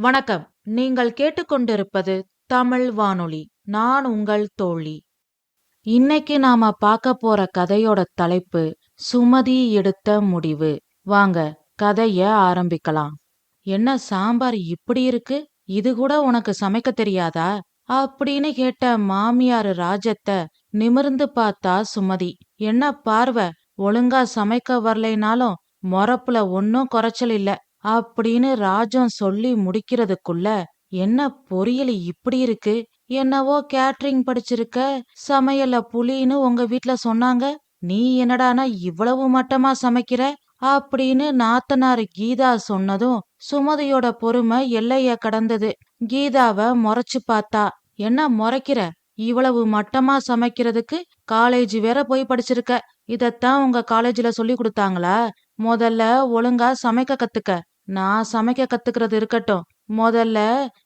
வணக்கம். நீங்கள் கேட்டுக்கொண்டிருப்பது தமிழ் வானொலி. நான் உங்கள் தோழி. இன்னைக்கு நாம பார்க்க போற கதையோட தலைப்பு சுமதி எடுத்த முடிவு. வாங்க கதைய ஆரம்பிக்கலாம். என்ன சாம்பார் இப்படி இருக்கு? இது கூட உனக்கு சமைக்க தெரியாதா? அப்படின்னு கேட்ட மாமியார் ராஜத்தை நிமிர்ந்து பார்த்தா சுமதி. என்ன பார்வை ஒழுங்கா சமைக்க வரலைனாலும் மொறப்புல ஒன்னும் குறைச்சல் இல்ல. அப்படின்னு ராஜம் சொல்லி முடிக்கிறதுக்குள்ள என்ன பொரியல் இப்படி இருக்கு? என்னவோ கேட்டரிங் படிச்சிருக்க? சமையல புலின்னு உங்க வீட்ல சொன்னாங்க? நீ என்னடானா இவ்வளவு மட்டமா சமைக்கிற? அப்படின்னு நாத்தனார் கீதா சொன்னதும் சுமதியோட பொறுமை எல்லைய கடந்தது. கீதாவ முறைச்சு பார்த்தா என்ன முறைக்கிற? இவ்வளவு மட்டமா சமைக்கிறதுக்கு காலேஜ் வேற போய் படிச்சிருக்க. இதத்தான் உங்க காலேஜ்ல சொல்லி கொடுத்தாங்களா? முதல்ல ஒழுங்கா சமைக்க கத்துக்க. நான் சமைக்க கத்துக்கிறது இருக்கட்டும். முதல்ல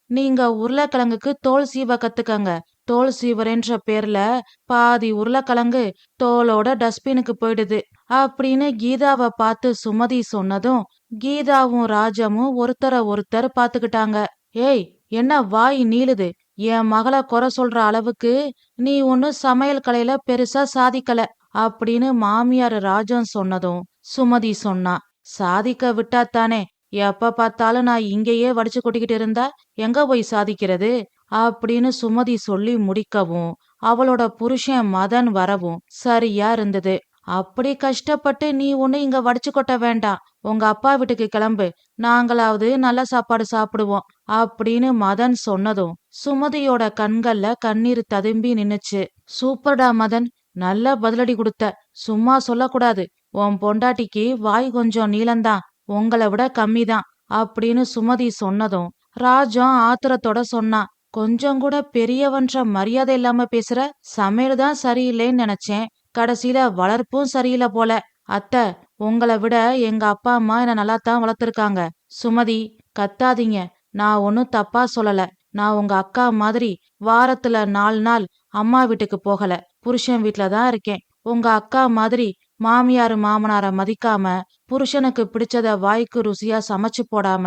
நீங்க உருளைக்கிழங்குக்கு தோல் சீவ கத்துக்கங்க. தோல் சீவரேன்ற பேர்ல பாதி உருளைக்கிழங்கு தோலோட டஸ்ட்பினுக்கு போயிடுது. அப்படின்னு கீதாவை பார்த்து சுமதி சொன்னதும் கீதாவும் ராஜமும் ஒருத்தர ஒருத்தர் பாத்துக்கிட்டாங்க ஏய் என்ன வாய் நீளுது? என் மகளை குறை சொல்ற அளவுக்கு நீ ஒன்னும் சமையல் கலையில பெருசா சாதிக்கல. அப்படின்னு மாமியார் ராஜம் சொன்னதும் சுமதி சொன்னா சாதிக்க விட்டாத்தானே எப்ப பார்த்தாலும் நான் இங்கேயே வடிச்சு கொட்டிக்கிட்டு இருந்தா எங்க போய் சாதிக்கிறது? அப்படின்னு சுமதி சொல்லி முடிக்கவும் அவளோட புருஷன் மதன் வரவும் சரியா இருந்தது. அப்படி கஷ்டப்பட்டு நீ ஒண்ணு இங்க வடிச்சு கொட்ட வேண்டாம். உங்க அப்பா வீட்டுக்கு கிளம்பு. நாங்களாவது நல்ல சாப்பாடு சாப்பிடுவோம் அப்படின்னு மதன் சொன்னதும் சுமதியோட கண்கள்ல கண்ணீர் ததும்பி நின்னுச்சு. சூப்பர்டா மதன் நல்ல பதிலடி கொடுத்த. சும்மா சொல்லக்கூடாது. உன் பொண்டாட்டிக்கு வாய் கொஞ்சம் நீளம்தான் உங்களை விட கம்மிதான் அப்படின்னு சுமதி சொன்னதும் ராஜம் ஆத்திரத்தோட சொன்னான் கொஞ்சம் கூட பெரியவன்ற மரியாதை இல்லாம பேசுற சமையல் தான் சரியில்லைன்னு நினைச்சேன் கடைசியில வளர்ப்பும் சரியில்லை போல அத்தை உங்களை விட எங்க அப்பா அம்மா என்ன நல்லா தான் வளர்த்துருக்காங்க சுமதி கத்தாதீங்க நான் ஒன்னும் தப்பா சொல்லல நான் உங்க அக்கா மாதிரி வாரத்துல நாலு நாள் அம்மா வீட்டுக்கு போகல புருஷன் வீட்டுல தான் இருக்கேன் உங்க அக்கா மாதிரி மாமியாரு மாமனார மதிக்காம புருஷனுக்கு பிடிச்சத வாய்க்கு ருசியா சமைச்சு போடாம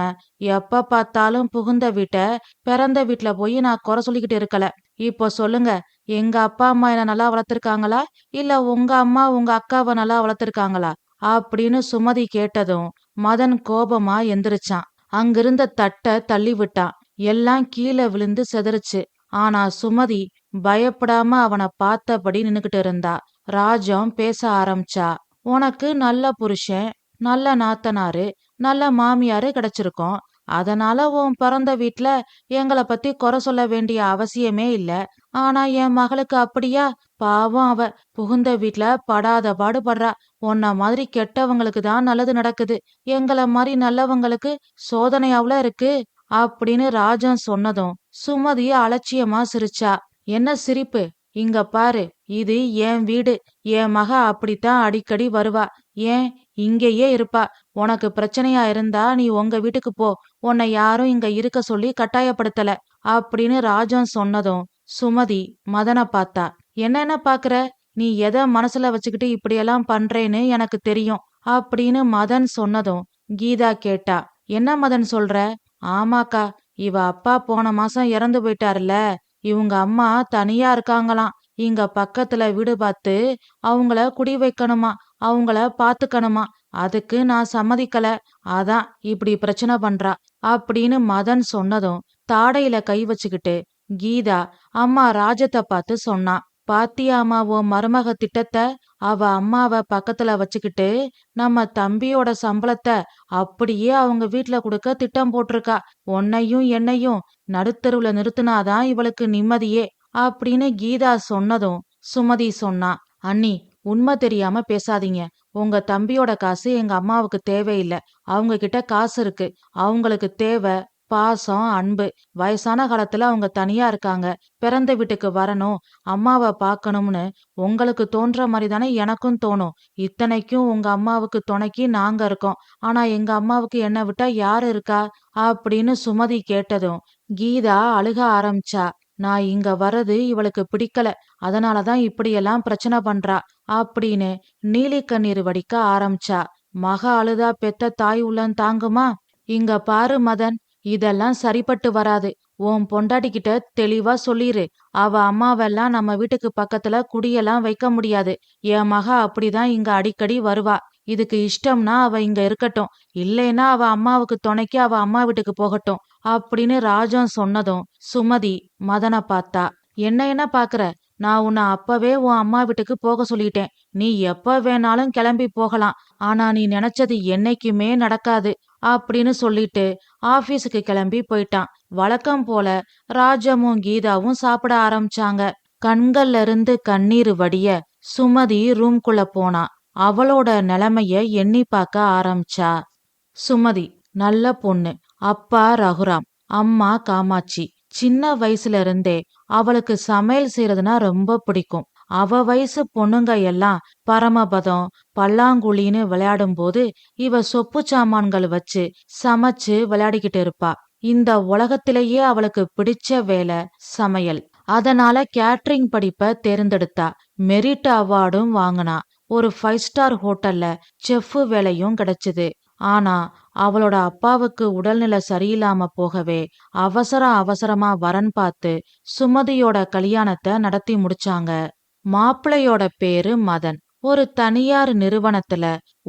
எப்ப பார்த்தாலும் புகுந்த வீட்ட பிறந்த வீட்ல போய் நான் குறை சொல்லிக்கிட்டு இருக்கல. இப்போ சொல்லுங்க எங்க அப்பா அம்மா என்ன நல்லா வளர்த்துருக்காங்களா? இல்ல உங்க அம்மா உங்க அக்காவை நல்லா வளர்த்துருக்காங்களா? அப்படின்னு சுமதி கேட்டதும் மதன் கோபமா எந்திரிச்சான். அங்கிருந்த தட்ட தள்ளி விட்டான். எல்லாம் கீழே விழுந்து செதறிச்சு. ஆனா சுமதி பயப்படாம அவனை பார்த்தபடி நின்னுகிட்டு இருந்தா. ராஜம் பேச ஆரம்பிச்சா உனக்கு நல்ல புருஷன் நல்ல நாத்தனாரு நல்ல மாமியாரு கிடைச்சிருக்கோம். அதனால உன் பிறந்த வீட்ல எங்களை பத்தி குறை சொல்ல வேண்டிய அவசியமே இல்ல. ஆனா என் மகளுக்கு அப்படியா? பாவம் அவ. புகுந்த வீட்ல படாத பாடுபடுறா. உன்ன மாதிரி கெட்டவங்களுக்கு தான் நல்லது நடக்குது. எங்களை மாதிரி நல்லவங்களுக்கு சோதனையாவுல இருக்கு அப்படின்னு ராஜன் சொன்னதும் சுமதி அலட்சியமா சிரிச்சா. என்ன சிரிப்பு? இங்க பாரு இது என் வீடு. என் மக அப்படித்தான் அடிக்கடி வருவா. ஏன்? இங்கேயே இருப்பா. உனக்கு பிரச்சனையா இருந்தா நீ உங்க வீட்டுக்கு போ. உன்னை யாரும் இங்க இருக்க சொல்லி கட்டாயப்படுத்தல. அப்படின்னு ராஜன் சொன்னதும் சுமதி மதனை பார்த்தா என்னென்ன பாக்குற? நீ எதை மனசுல வச்சுக்கிட்டு இப்படியெல்லாம் பண்றேன்னு எனக்கு தெரியும். அப்படின்னு மதன் சொன்னதும் கீதா கேட்டா என்ன மதன் சொல்ற? ஆமாக்கா இவ அப்பா போன மாசம் இறந்து போயிட்டாருல்ல. இவங்க அம்மா தனியா இருக்காங்களாம். இங்க பக்கத்துல வீடு பார்த்து அவங்கள குடி வைக்கணுமா? அவங்கள பாத்துக்கணுமா? அதுக்கு நான் சம்மதிக்கல. அதான் இப்படி பிரச்சனை பண்றா அப்படின்னு மதன் சொன்னதும் தாடையில கை வச்சுக்கிட்டு கீதா அம்மா ராஜத்தை பார்த்து சொன்னான் பாத்தியாமா உன் மருமக திட்டத்தை அவ அம்மாவ பக்கத்துல வச்சுக்கிட்டு நம்ம தம்பியோட சம்பளத்தை அப்படியே அவங்க வீட்ல கொடுக்க திட்டம் போட்டிருக்கா. உன்னையும் என்னையும் நடுத்தருவுல நிறுத்தினாதான் இவளுக்கு நிம்மதியே அப்படின்னு கீதா சொன்னதும் சுமதி சொன்னா அண்ணி உண்மை தெரியாம பேசாதீங்க. உங்க தம்பியோட காசு எங்க அம்மாவுக்கு தேவையில்லை. அவங்க கிட்ட காசு இருக்கு. அவங்களுக்கு தேவை பாசம் அன்பு. வயசான காலத்துல அவங்க தனியா இருக்காங்க. பிறந்த வீட்டுக்கு வரணும் அம்மாவை பார்க்கணும்னு உங்களுக்கு தோன்ற மாதிரி தானே எனக்கும் தோணும். இத்தனைக்கும் உங்க அம்மாவுக்கு துணைக்கு நாங்க இருக்கோம். ஆனா எங்க அம்மாவுக்கு என்ன விட்டா யாரு இருக்கா? அப்படின்னு சுமதி கேட்டதும் கீதா அழுக ஆரம்பிச்சா நான் இங்க வர்றது இவளுக்கு பிடிக்கல. அதனாலதான் இப்படியெல்லாம் பிரச்சனை பண்றா அப்படின்னு நீலி கண்ணீர் வடிக்க ஆரம்பிச்சா மக அழுதா பெத்த தாய் உள்ளன் தாங்குமா? இங்க பாரு மதன். இதெல்லாம் சரிப்பட்டு வராது. உன் பொண்டாட்டிக்கிட்ட தெளிவா சொல்லிரு. அவ அம்மாவெல்லாம் நம்ம வீட்டுக்கு பக்கத்துல குடியெல்லாம் வைக்க முடியாது. என் மக அப்படிதான் இங்க அடிக்கடி வருவா. இதுக்கு இஷ்டம்னா அவ இங்க இருக்கட்டும். இல்லைன்னா அவ அம்மாவுக்கு துணைக்கு அவ அம்மா வீட்டுக்கு போகட்டும். அப்படின்னு ராஜம் சொன்னதும் சுமதி மதனை பார்த்தா என்ன என்ன பாக்குற? நான் உன்னை அப்பவே உன் அம்மா வீட்டுக்கு போக சொல்லிட்டேன். நீ எப்ப வேணாலும் கிளம்பி போகலாம். ஆனா நீ நினைச்சது என்னைக்குமே நடக்காது. அப்படின்னு சொல்லிட்டு ஆபீஸுக்கு கிளம்பி போயிட்டான். வழக்கம் போல ராஜமும் கீதாவும் சாப்பிட ஆரம்பிச்சாங்க. கண்கள்ல இருந்து கண்ணீர் வடிய சுமதி ரூம்குள்ள போனா. அவளோட நிலைமைய எண்ணி பார்க்க ஆரம்பிச்சா. சுமதி நல்ல பொண்ணு. அப்பா ரகுராம் அம்மா காமாட்சி. சின்ன வயசுல இருந்தே அவளுக்கு சமையல் செய்யறதுனா ரொம்ப பிடிக்கும். அவ வயசு பொண்ணுங்க எல்லாம் பரமபதம் பல்லாங்குழின்னு விளையாடும் போது இவ சொப்பு சாமான்கள் வச்சு சமைச்சு விளையாடிக்கிட்டு இருப்பா. இந்த உலகத்திலேயே அவளுக்கு பிடிச்ச வேலை சமையல். அதனால கேட்டரிங் படிப்ப தேர்ந்தெடுத்தா. மெரிட் அவார்டும் வாங்கினா. ஒரு ஃபைவ் ஸ்டார் ஹோட்டல்ல செஃப் வேலையும் கிடைச்சது. ஆனா அவளோட அப்பாவுக்கு உடல்நிலை சரியில்லாம போகவே அவசர அவசரமா வரன் பார்த்து சுமதியோட கல்யாணத்தை நடத்தி முடிச்சாங்க. மாப்பிள்ளையோட பேரு மதன். ஒரு தனியார் நிறுவனத்துல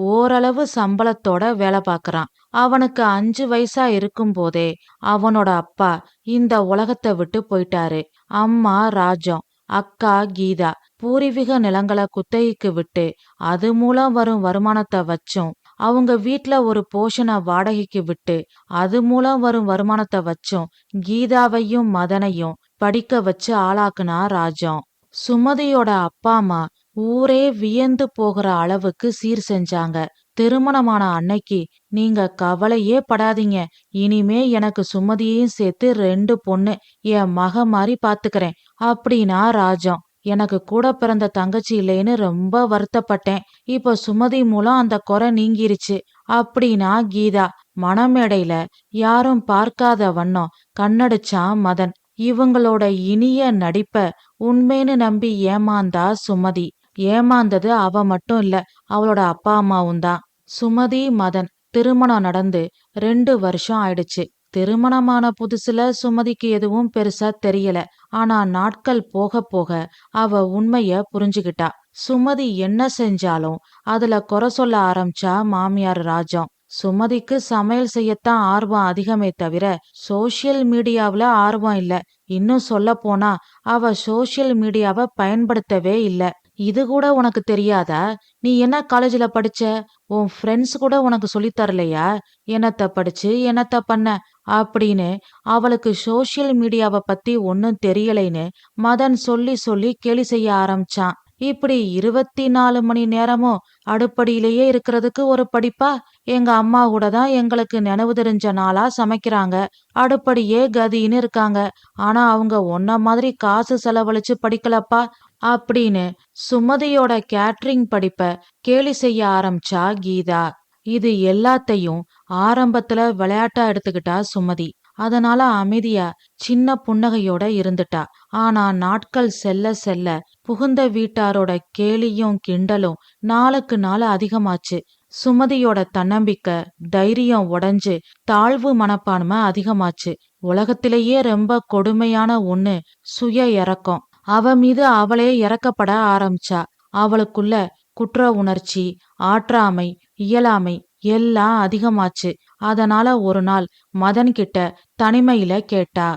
ஓரளவு சம்பளத்தோட வேலை பார்க்கறான் அவனுக்கு அஞ்சு வயசா இருக்கும் போதே அவனோட அப்பா இந்த உலகத்தை விட்டு போயிட்டாரு. அம்மா ராஜம் அக்கா கீதா பூர்வீக நிலங்களை குத்தகைக்கு விட்டு அது மூலம் வரும் வருமானத்தை வச்சும் அவங்க வீட்ல ஒரு போஷனை வாடகைக்கு விட்டு அது மூலம் வரும் வருமானத்தை வச்சும் கீதாவையும் மதனையும் படிக்க வச்சு ஆளாக்குனா ராஜம். சுமதியோட அப்பா அம்மா ஊரே வியந்து போகிற அளவுக்கு சீர் செஞ்சாங்க. திருமணமான அன்னைக்கு நீங்க கவலையே படாதீங்க. இனிமே எனக்கு சுமதியையும் சேர்த்து ரெண்டு பொண்ணு என் மக மாதிரி பாத்துக்கிறேன். அப்படின்னா ராஜம். எனக்கு கூட பிறந்த தங்கச்சி இல்லைன்னு ரொம்ப வருத்தப்பட்டேன். இப்ப சுமதி மூலம் அந்த குறை நீங்கிருச்சு. அப்படின்னா கீதா மணமேடையில யாரும் பார்க்காத வண்ணம் கண்ணடிச்சான் மதன். இவங்களோட இனிய நடிப்ப உண்மைன்னு நம்பி ஏமாந்தா சுமதி. ஏமாந்தது அவ மட்டும் இல்ல அவளோட அப்பா அம்மாவும் தான். சுமதி மதன் திருமணம் நடந்து ரெண்டு வருஷம் ஆயிடுச்சு. திருமணமான புதுசுல சுமதிக்கு எதுவும் பெருசா தெரியல. ஆனா நாட்கள் போக போக அவ உண்மைய புரிஞ்சுகிட்டா. சுமதி என்ன செஞ்சாலும் அதுல குறை சொல்ல ஆரம்பிச்சா மாமியார் ராஜம். சுமதிக்கு சமையல் செய்யத்தான் ஆர்வம் அதிகமே தவிர சோசியல் மீடியாவில் ஆர்வம் இல்லை. இன்னும் சொல்ல போனா அவ சோசியல் மீடியாவை பயன்படுத்தவே இல்லை. இது கூட உனக்கு தெரியாதா? நீ என்ன காலேஜில் படிச்ச? உன் ஃப்ரெண்ட்ஸ் கூட உனக்கு சொல்லித் தரலையா? என்னத்த படிச்சு என்னத்த பண்ண? அப்படின்னு அவளுக்கு சோசியல் மீடியாவை பத்தி ஒன்றும் தெரியலைன்னு மதன் சொல்லி சொல்லி கேலி செய்ய ஆரம்பிச்சான். இப்படி இருபத்தி நாலு மணி நேரமும் அடுப்படியிலேயே இருக்கிறதுக்கு ஒரு படிப்பா? எங்க அம்மா கூட தான் எங்களுக்கு நினைவு தெரிஞ்ச நாளா சமைக்கிறாங்க. அடுப்படியே கதின்னு இருக்காங்க. ஆனா அவங்க ஒன்ன மாதிரி காசு செலவழிச்சு படிக்கலப்பா. அப்படின்னு சுமதியோட கேட்டரிங் படிப்ப கேலி செய்ய ஆரம்பிச்சா கீதா. இது எல்லாத்தையும் ஆரம்பத்துல விளையாட்டா எடுத்துக்கிட்டா சுமதி. அதனால அமைதியா சின்ன புன்னகையோட இருந்துட்டா. ஆனா நாட்கள் செல்ல செல்ல புகுந்த வீட்டாரோட கேலியும் கிண்டலும் நாளுக்கு நாள் அதிகமாச்சு. சுமதியோட தன்னம்பிக்கை தைரியம் உடைஞ்சு தாழ்வு மனப்பான்மை அதிகமாச்சு. உலகத்திலேயே ரொம்ப கொடுமையான ஒண்ணு சுய இறக்கம் அவ மீது அவளே இறக்கப்பட ஆரம்பிச்சா. அவளுக்குள்ள குற்ற உணர்ச்சி ஆற்றாமை இயலாமை எல்லாம் அதிகமாச்சு. அதனால ஒரு நாள் மதன் கிட்ட தனிமையில கேட்டா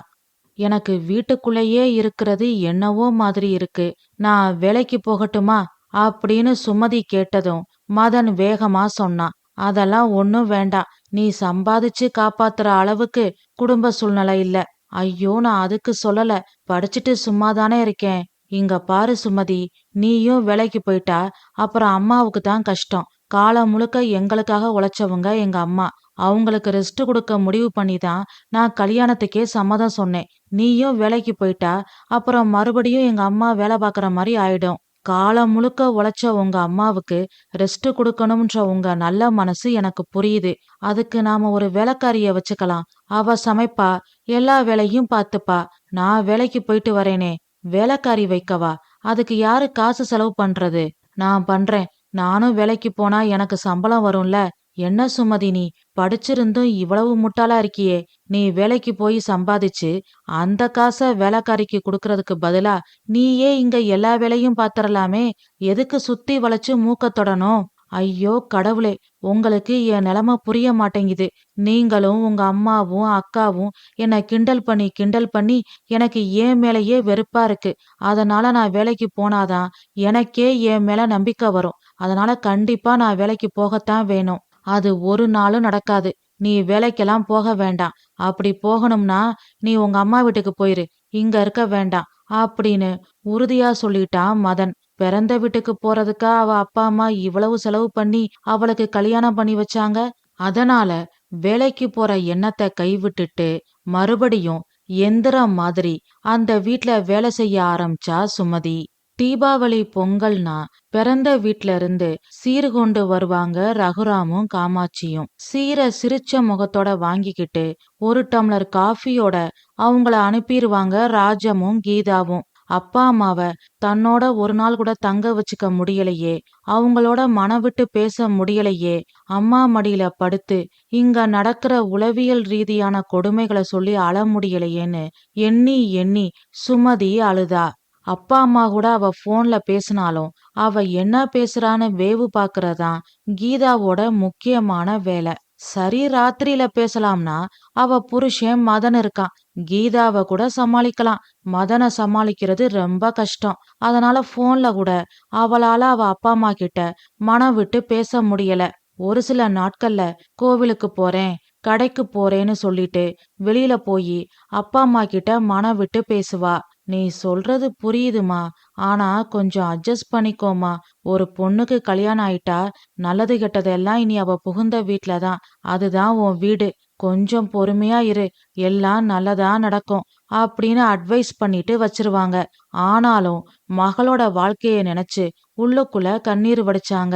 எனக்கு வீட்டுக்குள்ளேயே இருக்கிறது என்னவோ மாதிரி இருக்கு. நான் வேலைக்கு போகட்டுமா? அப்படின்னு சுமதி கேட்டதும் மதன் வேகமா சொன்னான் அதெல்லாம் ஒன்னும் வேண்டாம். நீ சம்பாதிச்சு காப்பாத்துற அளவுக்கு குடும்ப சூழ்நிலை இல்ல. ஐயோ நான் அதுக்கு சொல்லல. படிச்சுட்டு சும்மாதானே இருக்கேன். இங்க பாரு சுமதி நீயும் வேலைக்கு போயிட்டா அப்புறம் அம்மாவுக்கு தான் கஷ்டம். காலம் முழுக்க எங்களுக்காக உழைச்சவங்க எங்க அம்மா. அவங்களுக்கு ரெஸ்ட் கொடுக்க முடிவு பண்ணி தான் நான் கல்யாணத்துக்கே சம்மதம் சொன்னேன். நீயும் வேலைக்கு போயிட்டா அப்புறம் மறுபடியும் எங்க அம்மா வேலை பார்க்குற மாதிரி ஆயிடும். காலம் முழுக்க உழைச்ச உங்க அம்மாவுக்கு ரெஸ்ட் கொடுக்கணும்ன்ற உங்க நல்ல மனசு எனக்கு புரியுது. அதுக்கு நாம ஒரு வேலைக்காரிய வச்சுக்கலாம். அவ சமைப்பா எல்லா வேலையும் பார்த்துப்பா. நான் வேலைக்கு போயிட்டு வரேனே வேலைக்காரி வைக்கவா? அதுக்கு யாரு காசு செலவு பண்றது? நான் பண்றேன். நானும் வேலைக்கு போனா எனக்கு சம்பளம் வரும்ல. என்ன சுமதி நீ? படிச்சிருந்தும் இவ்வளவு முட்டாளா இருக்கியே. நீ வேலைக்கு போய் சம்பாதிச்சு அந்த காசை வேலைக்காரிக்கு கொடுக்கறதுக்கு பதிலா நீயே இங்க எல்லா வேலையும் பாத்திரலாமே. எதுக்கு சுத்தி வளைச்சு மூக்க தொடணும்? ஐயோ கடவுளே உங்களுக்கு என் நிலைமை புரிய மாட்டேங்குது. நீங்களும் உங்க அம்மாவும் அக்காவும் என்னை கிண்டல் பண்ணி கிண்டல் பண்ணி எனக்கு ஏன் மேலேயே வெறுப்பா இருக்கு. அதனால நான் வேலைக்கு போனாதான் எனக்கே என் மேல நம்பிக்கை வரும். அதனால கண்டிப்பா நான் வேலைக்கு போகத்தான் வேணும். அது ஒரு நாளும் நடக்காது. நீ வேலைக்கெல்லாம் போக வேண்டாம். அப்படி போகணும்னா நீ உங்க அம்மா வீட்டுக்கு போயிரு. இங்க இருக்க வேண்டாம். அப்படின்னு உறுதியா சொல்லிட்டான் மதன். பிறந்த வீட்டுக்கு போறதுக்கா அவ அப்பா அம்மா இவ்வளவு செலவு பண்ணி அவளுக்கு கல்யாணம் பண்ணி வச்சாங்க? அதனால வேலைக்கு போற எண்ணத்தை கைவிட்டுட்டு மறுபடியும் எந்திரம் மாதிரி அந்த வீட்ல வேலை செய்ய ஆரம்பிச்சா சுமதி. தீபாவளி பொங்கல்னா பிறந்த வீட்ல இருந்து சீர் கொண்டு வருவாங்க ரகுராமும் காமாட்சியும். சீரை சிரிச்ச முகத்தோட வாங்கிக்கிட்டு ஒரு டம்ளர் காஃபியோட அவங்கள அனுப்பிடுவாங்க ராஜமும் கீதாவும். அப்பா அம்மாவ தன்னோட ஒரு நாள் கூட தங்க வச்சுக்க முடியலையே அவங்களோட மனம் விட்டு பேச முடியலையே அம்மா மடியில படுத்து இங்க நடக்கிற உளவியல் ரீதியான கொடுமைகளை சொல்லி அழ முடியலையேன்னு எண்ணி எண்ணி சுமதி அழுதா. அப்பா அம்மா கூட அவ போன்ல பேசினாலும் அவ என்ன பேசுறான்னு வேவு பாக்குறதான் கீதாவோட முக்கியமான வேலை. சரி ராத்திரியில பேசலாம்னா அவ புருஷன் மதன் இருக்கான். கீதாவை கூட சமாளிக்கலாம். மதனை சமாளிக்கிறது ரொம்ப கஷ்டம். அதனால போன்ல கூட அவளால அவ அப்பா அம்மா கிட்ட மனம் விட்டு பேச முடியல. ஒரு சில நாட்கள்ல கோவிலுக்கு போறேன் கடைக்கு போறேன்னு சொல்லிட்டு வெளியில போய் அப்பா அம்மா கிட்ட மனம் விட்டு பேசுவா. நீ சொல்றது புரியுதுமா? ஆனா கொஞ்சம் அட்ஜஸ்ட் பண்ணிக்கோமா. ஒரு பொண்ணுக்கு கல்யாணம் ஆயிட்டா நல்லது கெட்டதெல்லாம் இனி அவ புகுந்த வீட்ல தான். அதுதான் உன் வீடு. கொஞ்சம் பொறுமையா இரு. எல்லாம் நல்லதா நடக்கும் அப்படின்னு அட்வைஸ் பண்ணிட்டு வச்சிருவாங்க. ஆனாலும் மகளோட வாழ்க்கைய நினைச்சு உள்ளுக்குள்ள கண்ணீர் வடிச்சாங்க.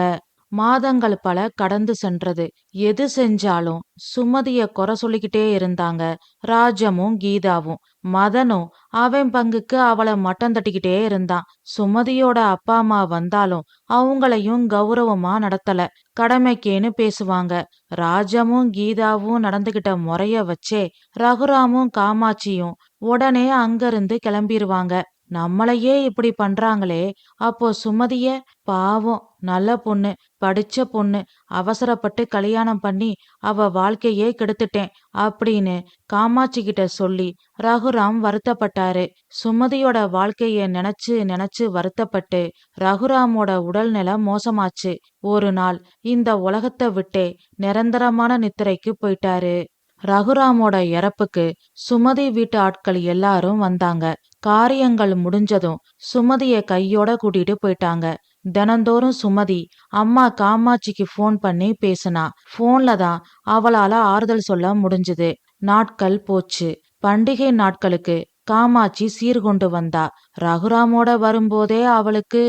மாதங்கள் பல கடந்து சென்றது. எது செஞ்சாலும் சுமதிய குறை சொல்லிக்கிட்டே இருந்தாங்க. ராஜமும் கீதாவும். மதனும் அவன் பங்குக்கு அவளை மட்டம் தட்டிக்கிட்டே இருந்தான். சுமதியோட அப்பா அம்மா வந்தாலும் அவங்களையும் கௌரவமா நடத்தல. கடமைக்கேன்னு பேசுவாங்க. ராஜமும் கீதாவும் நடந்துகிட்ட முறைய வச்சே ரகுராமும் காமாட்சியும் உடனே அங்கிருந்து கிளம்பிருவாங்க. நம்மளையே இப்படி பண்றாங்களே. அப்போ சுமதிய பாவம் நல்ல பொண்ணு படிச்ச பொண்ணு அவசரப்பட்டு கல்யாணம் பண்ணி அவ வாழ்க்கையே கெடுத்துட்டேன் அப்படின்னு காமாட்சி கிட்ட சொல்லி ரகுராம் வருத்தப்பட்டாரு. சுமதியோட வாழ்க்கைய நினைச்சு நினைச்சு வருத்தப்பட்டு ரகுராமோட உடல்நிலை மோசமாச்சு. ஒரு நாள் இந்த உலகத்தை விட்டே நிரந்தரமான நித்திரைக்கு போயிட்டாரு. ரகுராமோட இறப்புக்கு சுமதி வீட்டு ஆட்கள் எல்லாரும் வந்தாங்க. காரியங்கள் முடிஞ்சதும் சுமதிய கையோட கூட்டிட்டு போயிட்டாங்க. தினந்தோறும் சுமதி அம்மா காமாட்சிக்கு ஃபோன் பண்ணி பேசினா. ஃபோன்ல தான் அவளால ஆறுதல் சொல்ல முடிஞ்சது. நாட்கள் போச்சு. பண்டிகை நாட்களுக்கு காமாட்சி சீர்கொண்டு வந்தா. ரகுராமோட வரும்போதே அவளுக்கு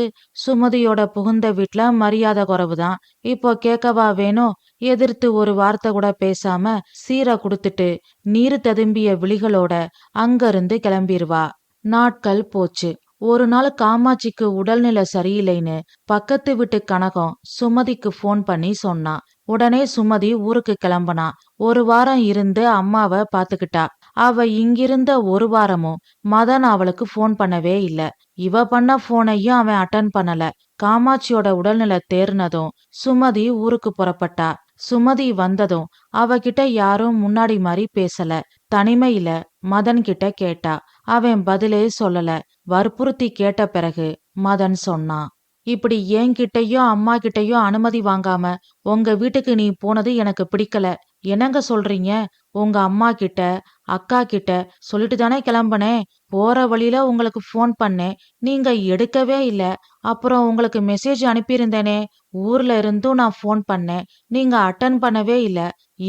சுமதியோட புகுந்த வீட்ல மரியாதை குறைவுதான் இப்போ கேட்கவா வேணும்? எதிர்த்து ஒரு வார்த்தை கூட பேசாம சீரை கொடுத்துட்டு நீர் ததும்பிய விழிகளோட அங்கிருந்து கிளம்பிருவா. நாட்கள் போச்சு. ஒரு நாள் காமாட்சிக்கு உடல்நிலை சரியில்லைன்னு பக்கத்து வீட்டு கனகம் சுமதிக்கு ஃபோன் பண்ணி சொன்னான் உடனே சுமதி ஊருக்கு கிளம்புனா. ஒரு வாரம் இருந்து அம்மாவை பாத்துக்கிட்டா. அவ இங்கிருந்த ஒரு வாரமும் மதன் அவளுக்கு ஃபோன் பண்ணவே இல்ல. இவ பண்ண போனையும் அவன் அட்டன் பண்ணல. காமாட்சியோட உடல்நிலை தேர்னதும் சுமதி ஊருக்கு புறப்பட்டா. சுமதி வந்ததும் அவகிட்ட யாரும் முன்னாடி மாதிரி பேசல. தனிமையில மதன் கிட்ட கேட்டா. அவன் பதிலே சொல்லல. வற்புறுத்தி கேட்ட பிறகு மதன் சொன்னான் இப்படி என்கிட்டயும் அம்மா கிட்டயும் அனுமதி வாங்காம உங்க வீட்டுக்கு நீ போனது எனக்கு பிடிக்கல. என்னங்க சொல்றீங்க? உங்க அம்மா கிட்ட அக்கா கிட்ட சொல்லிட்டு தானே கிளம்புனேன். போற வழியில உங்களுக்கு ஃபோன் பண்ணேன். நீங்க எடுக்கவே இல்ல. அப்புறம் உங்களுக்கு மெசேஜ் அனுப்பியிருந்தேனே. ஊர்ல இருந்தும் நான் ஃபோன் பண்ணேன். நீங்க அட்டன் பண்ணவே இல்ல.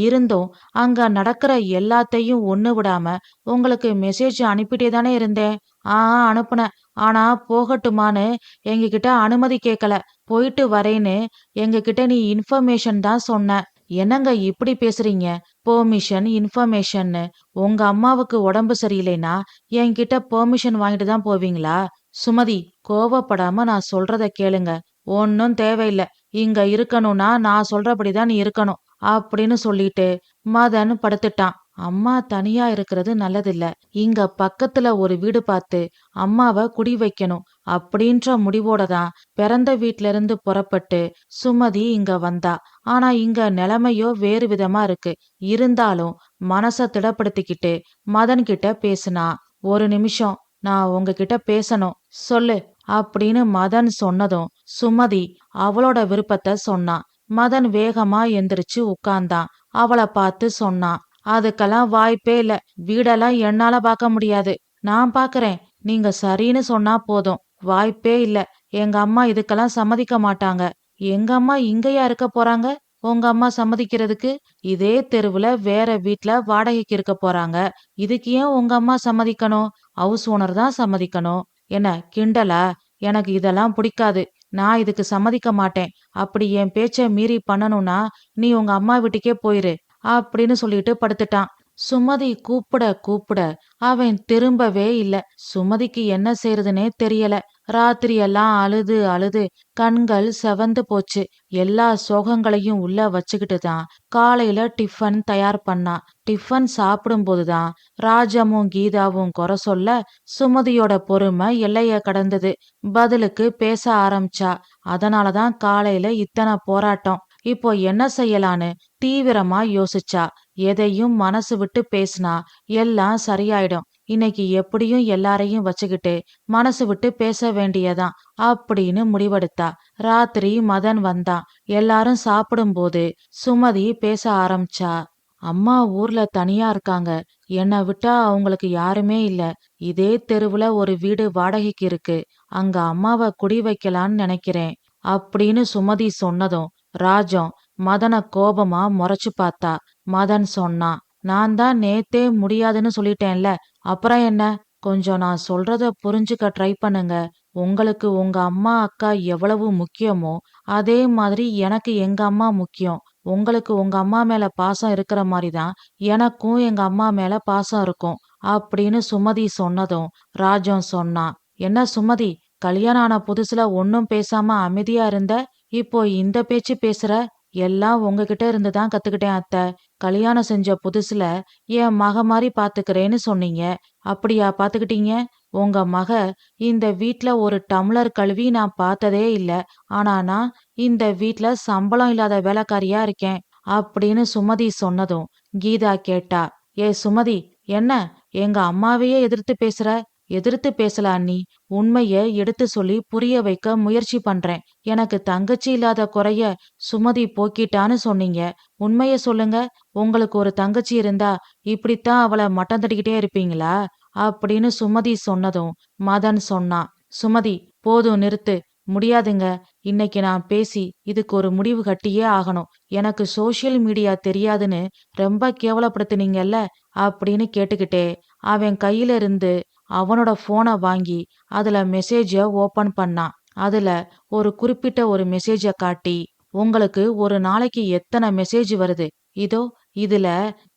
இருந்தும் அங்க நடக்கிற எல்லாத்தையும் ஒண்ணு விடாம உங்களுக்கு மெசேஜ் அனுப்பிட்டே தானே இருந்தேன். ஆ அனுப்புனேன். ஆனா போகட்டுமான்னு எங்ககிட்ட அனுமதி கேட்கல போயிட்டு வரேன்னு எங்ககிட்ட நீ இன்ஃபர்மேஷன் தான் சொன்ன. என்னங்க இப்படி பேசுறீங்க? பெர்மிஷன் இன்ஃபர்மேஷன்னு உங்க அம்மாவுக்கு உடம்பு சரியில்லைனா என்கிட்ட பெர்மிஷன் வாங்கிட்டு தான் போவீங்களா? சுமதி கோவப்படாம நான் சொல்றத கேளுங்க. ஒன்னும் தேவையில்ல. இங்க இருக்கணும்னா நான் சொல்றபடிதான் நீ இருக்கணும் அப்படின்னு சொல்லிட்டு மதன் படுத்துட்டான். அம்மா தனியா இருக்கிறது நல்லதில்ல. இங்க பக்கத்துல ஒரு வீடு பார்த்து அம்மாவை குடி வைக்கணும் அப்படின்ற முடிவோட தான் பிறந்த வீட்ல இருந்து புறப்பட்டு சுமதி இங்க வந்தா. ஆனா இங்க நிலைமையோ வேறு விதமா இருக்கு. இருந்தாலும் மனச திடப்படுத்திக்கிட்டு மதன் கிட்ட பேசுனா ஒரு நிமிஷம் நான் உங்ககிட்ட பேசணும். சொல்லு அப்படின்னு மதன் சொன்னதும் சுமதி அவளோட விருப்பத்தை சொன்னான் மதன் வேகமா எந்திரிச்சு உட்கார்ந்தான் அவளை பார்த்து சொன்னான் அதுக்கெல்லாம் வாய்ப்பே இல்ல. வீடெல்லாம் என்னால பார்க்க முடியாது. நான் பாக்குறேன் நீங்க சரின்னு சொன்னா போதும். வாய்ப்பே இல்ல. எங்க அம்மா இதுக்கெல்லாம் சம்மதிக்க மாட்டாங்க. எங்க அம்மா இங்கயா இருக்க போறாங்க? உங்க அம்மா சம்மதிக்கிறதுக்கு இதே தெருவுல வேற வீட்ல வாடகைக்கு இருக்க போறாங்க. இதுக்கு ஏன் உங்க அம்மா சம்மதிக்கணும்? ஹவுஸ் ஓனர் தான் சம்மதிக்கணும். என்ன கிண்டலா? எனக்கு இதெல்லாம் பிடிக்காது. நான் இதுக்கு சம்மதிக்க மாட்டேன். அப்படி என் பேச்சை மீறி பண்ணணும்னா நீ உங்க அம்மா வீட்டுக்கே போயிரு அப்படின்னு சொல்லிட்டு படுத்துட்டான். சுமதி கூப்பிட கூப்பிட அவன் திரும்பவே இல்ல. சுமதிக்கு என்ன செய்யறதுனே தெரியல. ராத்திரியெல்லாம் அழுது அழுது கண்கள் செவந்து போச்சு. எல்லா சோகங்களையும் உள்ள வச்சுக்கிட்டு தான் காலையில டிஃபன் தயார் பண்ணா. டிஃபன் சாப்பிடும்போதுதான் ராஜமும் கீதாவும் குறை சொல்ல சுமதியோட பொறுமை எல்லைய கடந்தது. பதிலுக்கு பேச ஆரம்பிச்சா. அதனாலதான் காலையில இத்தனை போராட்டம். இப்போ என்ன செய்யலான்னு தீவிரமா யோசிச்சா எதையும் மனசு விட்டு பேசினா எல்லாம் சரியாயிடும். இன்னைக்கு எப்படியும் எல்லாரையும் வச்சுக்கிட்டு மனசு விட்டு பேச வேண்டியதான் அப்படின்னு முடிவெடுத்தா. ராத்திரி மதன் வந்தான். எல்லாரும் சாப்பிடும்போது சுமதி பேச ஆரம்பிச்சா அம்மா ஊர்ல தனியா இருக்காங்க. என்னை விட்டா அவங்களுக்கு யாருமே இல்ல. இதே தெருவுல ஒரு வீடு வாடகைக்கு இருக்கு. அங்க அம்மாவை குடி வைக்கலான்னு நினைக்கிறேன். அப்படின்னு சுமதி சொன்னதும் ராஜம் மதனை கோபமா முறைச்சு பார்த்தா. மதன் சொன்னான் நான் தான் நேத்தே முடியாதுன்னு சொல்லிட்டேன்ல அப்புறம் என்ன? கொஞ்சம் நான் சொல்றத புரிஞ்சுக்க ட்ரை பண்ணுங்க. உங்களுக்கு உங்க அம்மா அக்கா எவ்வளவு முக்கியமோ அதே மாதிரி எனக்கு எங்க அம்மா முக்கியம். உங்களுக்கு உங்க அம்மா மேல பாசம் இருக்கிற மாதிரி தான் எனக்கும் எங்க அம்மா மேல பாசம் இருக்கும் அப்படின்னு சுமதி சொன்னதும் ராஜம் சொன்னான் என்ன சுமதி கல்யாணம் ஆன புதுசுல ஒன்னும் பேசாம அமைதியா இருந்த? இப்போ இந்த பேச்சு பேசுற? எல்லாம் உங்ககிட்ட இருந்து தான் கத்துக்கிட்டேன் அத்தை. கல்யாணம் செஞ்ச புதுசுல என் மக மாதிரி பாத்துக்கிறேன்னு சொன்னீங்க. அப்படியா பாத்துக்கிட்டீங்க? உங்க மக இந்த வீட்ல ஒரு டம்ளர் கழுவி நான் பார்த்ததே இல்ல. ஆனா நான் இந்த வீட்ல சம்பளம் இல்லாத வேலைக்காரியா இருக்கேன் அப்படின்னு சுமதி சொன்னதும் கீதா கேட்டா ஏ சுமதி என்ன? எங்க அம்மாவையே எதிர்த்து பேசுற? எதிர்த்து பேசல அண்ணி. உண்மைய எடுத்து சொல்லி புரிய வைக்க முயற்சி பண்றேன். எனக்கு தங்கச்சி இல்லாத குறைய சுமதி போக்கிட்டான்னு சொன்னீங்க. உண்மைய சொல்லுங்க. உங்களுக்கு ஒரு தங்கச்சி இருந்தா இப்படித்தான் அவளை மட்டம் தட்டிக்கிட்டே இருப்பீங்களா? அப்படின்னு சுமதி சொன்னதும் மதன் சொன்னான் சுமதி போதும் நிறுத்து. முடியாதுங்க. இன்னைக்கு நான் பேசி இதுக்கு ஒரு முடிவு கட்டியே ஆகணும். எனக்கு சோசியல் மீடியா தெரியாதுன்னு ரொம்ப கேவலப்படுத்துனீங்கல்ல? அப்படின்னு கேட்டுக்கிட்டே அவன் கையில இருந்து அவனோட ஃபோனை வாங்கி அதுல மெசேஜை ஓபன் பண்ணான் அதுல ஒரு குறிப்பிட்ட ஒரு மெசேஜை காட்டி உங்களுக்கு ஒரு நாளைக்கு எத்தனை மெசேஜ் வருது? இதோ இதுல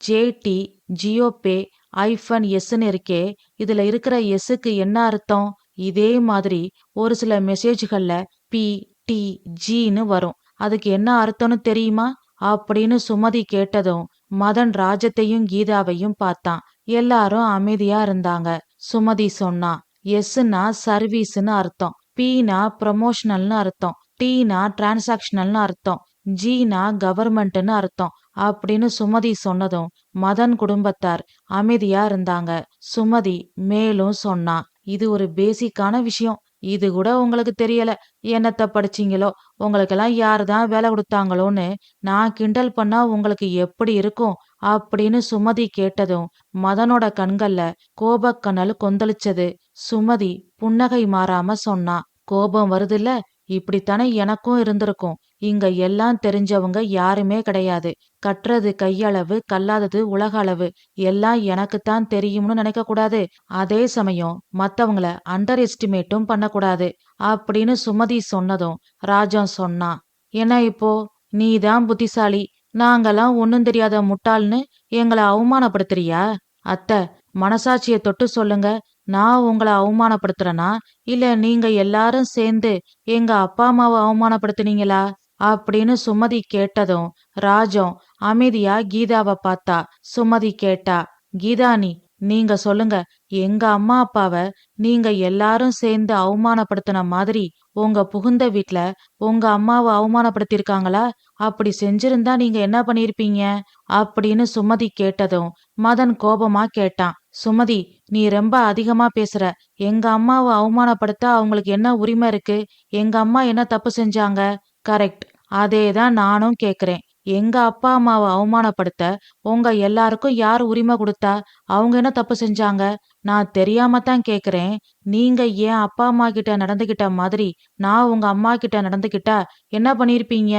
ஜேடி ஜியோபே ஐஃபன் எஸ்ன்னு இருக்கே. இதுல இருக்கிற எஸ்ஸுக்கு என்ன அர்த்தம்? இதே மாதிரி ஒரு சில மெசேஜ்கள்ல பி டி ஜின்னு வரும். அதுக்கு என்ன அர்த்தம்னு தெரியுமா? அப்படின்னு சுமதி கேட்டதும் மதன் ராஜத்தையும் கீதாவையும் பார்த்தான். எல்லாரும் அமைதியா இருந்தாங்க. சுமதி சொன்னா எஸ்னா சர்வீஸ்னு அர்த்தம். பீனா ப்ரமோஷனல்னு அர்த்தம். டீனா டிரான்சாக்ஷனல்னு அர்த்தம். ஜீனா கவர்மெண்ட்னு அர்த்தம். அப்படின்னு சுமதி சொன்னதும் மதன் குடும்பத்தார் அமைதியா இருந்தாங்க. சுமதி மேலும் சொன்னா இது ஒரு பேசிக்கான விஷயம். இது கூட உங்களுக்கு தெரியல. என்னத்த படிச்சீங்களோ? உங்களுக்கெல்லாம் யாரு தான் வேலை கொடுத்தாங்களோன்னு நான் கிண்டல் பண்ணா உங்களுக்கு எப்படி இருக்கும்? அப்படின்னு சுமதி கேட்டதும் மதனோட கண்கள்ல கோபக்கனல் கொந்தளிச்சது. சுமதி புன்னகை மாறாம சொன்னா கோபம் வருதுல்ல? இப்படித்தானே எனக்கும் இருந்திருக்கும். இங்க எல்லாம் தெரிஞ்சவங்க யாருமே கிடையாது. கற்றது கையளவு கல்லாதது உலக அளவு. எல்லாம் எனக்குத்தான் தெரியும்னு நினைக்க கூடாது. அதே சமயம் மத்தவங்கள அண்டர் எஸ்டிமேட்டும் பண்ணக்கூடாது. அப்படின்னு சுமதி சொன்னதும் ராஜம் சொன்னான் என்ன இப்போ? நீதான் புத்திசாலி. நாங்கெல்லாம் ஒன்னும் தெரியாத முட்டாள்னு எங்களை அவமானப்படுத்துறியா? அத்தை மனசாட்சிய தொட்டு சொல்லுங்க. நான் உங்களை அவமானப்படுத்துறேனா? இல்ல நீங்க எல்லாரும் சேர்ந்து எங்க அப்பா அம்மாவை அவமானப்படுத்துனீங்களா? அப்படின்னு சுமதி கேட்டதும் ராஜம் அமைதியா கீதாவை பார்த்தா. சுமதி கேட்டா கீதானி நீங்க சொல்லுங்க. எங்க அம்மா அப்பாவ நீங்க எல்லாரும் சேர்ந்து அவமானப்படுத்தின மாதிரி உங்க புகுந்த வீட்ல உங்க அம்மாவை அவமானப்படுத்திருக்காங்களா அப்படி செஞ்சிருந்தா நீங்க என்ன பண்ணிருப்பீங்க அப்படின்னு சுமதி கேட்டதும் மதன் கோபமா கேட்டான். சுமதி நீ ரொம்ப அதிகமா பேசுற. எங்க அம்மாவை அவமானப்படுத்த அவங்களுக்கு என்ன உரிமை இருக்கு? எங்க அம்மா என்ன தப்பு செஞ்சாங்க? கரெக்ட். அதேதான் நானும் கேக்குறேன். எங்க அப்பா அம்மாவை அவமானப்படுத்த உங்க எல்லாருக்கும் யார் உரிமை கொடுத்தா அவங்க என்ன தப்பு செஞ்சாங்க? நான் தெரியாம தான் கேக்குறேன். நீங்க ஏன் அப்பா அம்மா கிட்ட நடந்துகிட்ட மாதிரி நான் உங்க அம்மா கிட்ட நடந்துகிட்டா என்ன பண்ணிருப்பீங்க?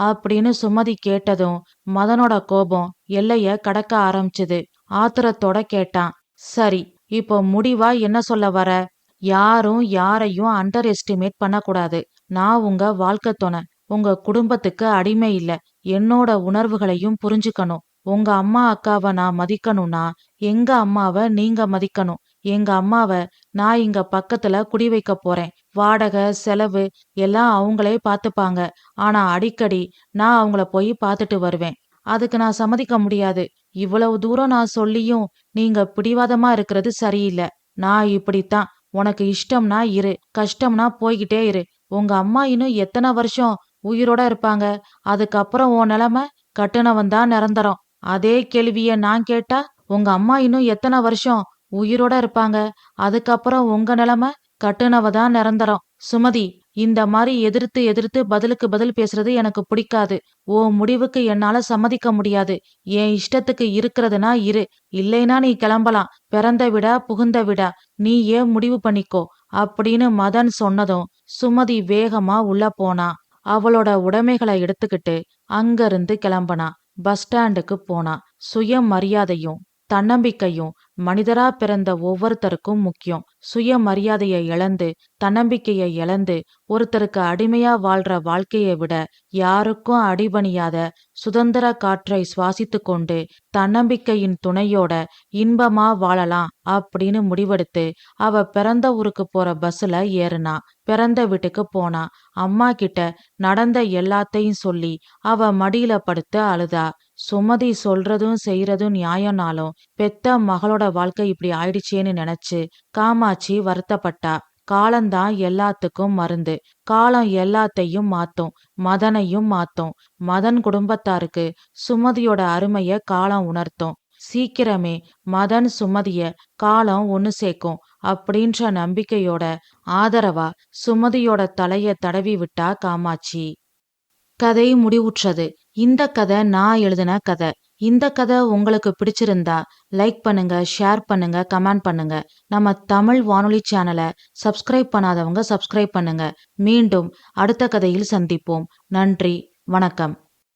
அப்படின்னு சுமதி கேட்டதும் மதனோட கோபம் எல்லைய கடக்க ஆரம்பிச்சது. ஆத்திரத்தோட கேட்டான். சரி இப்போ முடிவா என்ன சொல்ல வர? யாரும் யாரையும் அண்டர் எஸ்டிமேட் பண்ணக்கூடாது. நான் உங்க வாழ்க்கை துணை. உங்க குடும்பத்துக்கு அடிமை இல்ல. என்னோட உணர்வுகளையும் புரிஞ்சுக்கணும். உங்க அம்மா அக்காவை நான் மதிக்கணும்னா எங்க அம்மாவை நீங்க மதிக்கணும். எங்க அம்மாவை நான் இங்க பக்கத்துல குடி வைக்க போறேன். வாடகை செலவு எல்லாம் அவங்களே பார்த்துப்பாங்க ஆனா அடிக்கடி நான் அவங்கள போய் பார்த்துட்டு வருவேன். அதுக்கு நான் சம்மதிக்க முடியாது. இவ்வளவு தூரம் நான் சொல்லியும் நீங்க பிடிவாதமா இருக்கிறது சரியில்லை. நான் இப்படித்தான். உனக்கு இஷ்டம்னா இரு. கஷ்டம்னா போய்கிட்டே இரு. உங்க அம்மா இன்னும் எத்தனை வருஷம் உயிரோட இருப்பாங்க. அதுக்கப்புறம் உன் நிலைமை கட்டுனவன் தான் நிரந்தரம். அதே கேள்விய நான் கேட்டா உங்க அம்மா இன்னும் எத்தனை வருஷம் உயிரோட இருப்பாங்க? அதுக்கப்புறம் உங்க நிலைமை கட்டுனவ தான் நிரந்தரம். சுமதி இந்த மாதிரி எதிர்த்து எதிர்த்து பதிலுக்கு பதில் பேசுறது எனக்கு பிடிக்காது. ஓ முடிவுக்கு என்னால சம்மதிக்க முடியாது. என் இஷ்டத்துக்கு இருக்கிறதுனா இரு. இல்லைனா நீ கிளம்பலாம். பிறந்த விடா புகுந்த விடா. நீ ஏன் முடிவு பண்ணிக்கோ? அப்படின்னு மதன் சொன்னதும் சுமதி வேகமா உள்ள போனா. அவளோட உடைமைகளை எடுத்துக்கிட்டு அங்கிருந்து கிளம்புனா பஸ் ஸ்டாண்டுக்கு போனா சுயமரியாதையும் தன்னம்பிக்கையும் மனிதரா பிறந்த ஒவ்வொருத்தருக்கும் முக்கியம். சுயமரியாதையை இழந்து தன்னம்பிக்கையை இழந்து ஒருத்தருக்கு அடிமையா வாழ்ற வாழ்க்கையை விட யாருக்கும் அடிபணியாத சுதந்திர காற்றை சுவாசித்து கொண்டு தன்னம்பிக்கையின் துணையோட இன்பமா வாழலாம் அப்படின்னு முடிவெடுத்து அவ பிறந்த ஊருக்கு போற பஸ்ல ஏறுனா பிறந்த வீட்டுக்கு போனா அம்மா கிட்ட நடந்த எல்லாத்தையும் சொல்லி அவ மடியில படுத்து அழுதா. சுமதி சொல்றதும் செய்யறதும் நியாயம்னாலும் பெத்த மகளோட வாழ்க்கை இப்படி ஆயிடுச்சேன்னு நினைச்சு காமாட்சி வருத்தப்பட்டா. காலம்தான் எல்லாத்துக்கும் மருந்து. காலம் எல்லாத்தையும் மாத்தும். மதனையும் மாத்தும். மதன் குடும்பத்தாருக்கு சுமதியோட அருமைய காலம் உணர்த்தும். சீக்கிரமே மதன் சுமதிய காலம் ஒன்னு சேர்க்கும் அப்படின்ற நம்பிக்கையோட ஆதரவா சுமதியோட தலைய தடவி விட்டா காமாட்சி. கதை முடிவுற்றது. இந்த கதை நான் எழுதின கதை. இந்த கதை உங்களுக்கு பிடிச்சிருந்தா லைக் பண்ணுங்க ஷேர் பண்ணுங்க கமெண்ட் பண்ணுங்க. நம்ம தமிழ் வானொலி சேனலை சப்ஸ்கிரைப் பண்ணாதவங்க சப்ஸ்கிரைப் பண்ணுங்க. மீண்டும் அடுத்த கதையில் சந்திப்போம். நன்றி வணக்கம்.